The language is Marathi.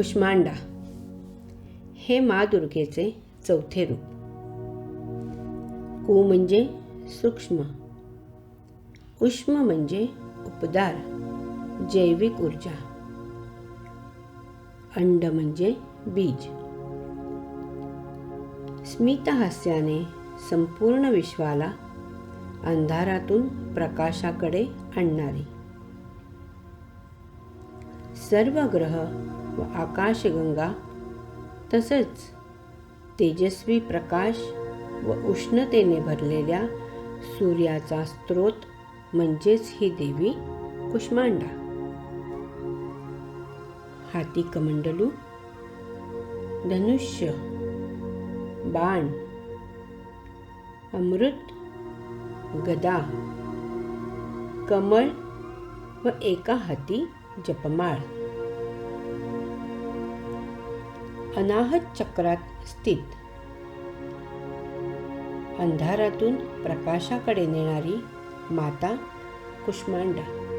कुष्मांडा. हे मा दुर्गेचे चौथे रूप. कु म्हणजे सूक्ष्म. उष्म म्हणजे उपदार जैविक ऊर्जा. अंड म्हणजे बीज. स्मितहास्याने संपूर्ण विश्वाला अंधारातून प्रकाशाकडे आणणारी. सर्व ग्रह व आकाशगंगा तसंच तेजस्वी प्रकाश व उष्णतेने भरलेल्या सूर्याचा स्रोत म्हणजेच ही देवी कुष्मांडा. हाती कमंडलू धनुष्य बाण अमृत गदा कमळ व एका हाती जपमाळ. अनाहत चक्रात स्थित. अंधारातून प्रकाशाकडे नेणारी माता कुष्मांडा.